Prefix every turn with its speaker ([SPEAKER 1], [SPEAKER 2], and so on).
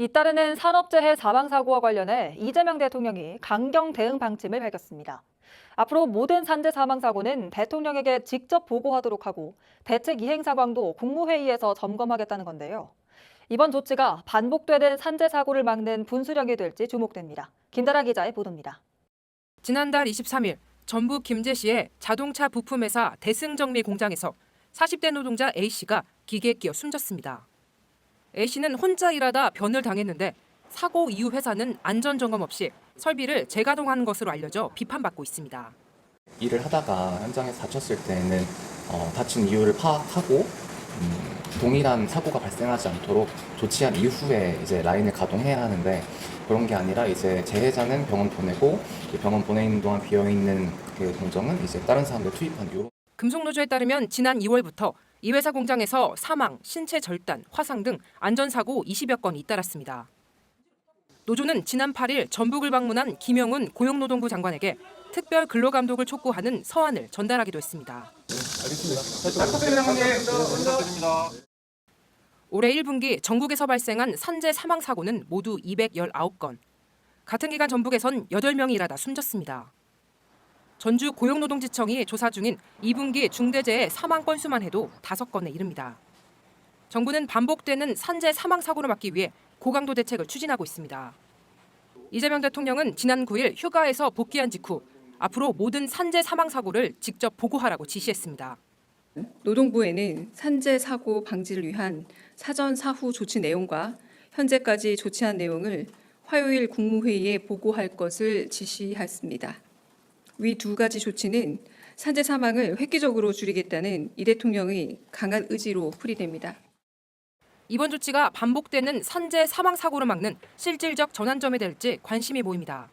[SPEAKER 1] 잇따르는 산업재해 사망사고와 관련해 이재명 대통령이 강경 대응 방침을 밝혔습니다. 앞으로 모든 산재 사망사고는 대통령에게 직접 보고하도록 하고 대책 이행 상황도 국무회의에서 점검하겠다는 건데요. 이번 조치가 반복되는 산재 사고를 막는 분수령이 될지 주목됩니다. 김다라 기자의 보도입니다.
[SPEAKER 2] 지난달 23일 전북 김제시의 자동차 부품회사 대승정리 공장에서 40대 노동자 A씨가 기계에 끼어 숨졌습니다. A씨는 혼자 일하다 변을 당했는데 사고 이후 회사는 안전 점검 없이 설비를 재가동한 것으로 알려져 비판받고 있습니다.
[SPEAKER 3] 일을 하다가 현장에서 다쳤을 때는 어, 다친 이유를 파악하고 음, 동일한 사고가 발생하지 않도록 조치한 이후에 이제 라인을 가동해야 하는데 그런 게 아니라 이제 재해자는 병원 보내고 이 병원 보내 있는 동안 비어 있는 그 공정은 이제 다른 사람들 투입한 이런
[SPEAKER 2] 금속노조에 따르면 지난 2월부터 이 회사 공장에서 사망, 신체 절단, 화상 등 안전사고 20여 건이 잇따랐습니다. 노조는 지난 8일 전북을 방문한 김영훈 고용노동부 장관에게 특별 근로감독을 촉구하는 서한을 전달하기도 했습니다. 올해 1분기 전국에서 발생한 산재 사망 사고는 모두 219건. 같은 기간 전북에선 8명이 일하다 숨졌습니다. 전주 고용노동지청이 조사 중인 2분기 중대재해 사망 건수만 해도 5건에 이릅니다. 정부는 반복되는 산재 사망 사고를 막기 위해 고강도 대책을 추진하고 있습니다. 이재명 대통령은 지난 9일 휴가에서 복귀한 직후 앞으로 모든 산재 사망 사고를 직접 보고하라고 지시했습니다.
[SPEAKER 4] 노동부에는 산재 사고 방지를 위한 사전 사후 조치 내용과 현재까지 조치한 내용을 화요일 국무회의에 보고할 것을 지시했습니다. 위 두 가지 조치는 산재 사망을 획기적으로 줄이겠다는 이 대통령의 강한 의지로 풀이됩니다.
[SPEAKER 2] 이번 조치가 반복되는 산재 사망 사고를 막는 실질적 전환점이 될지 관심이 보입니다.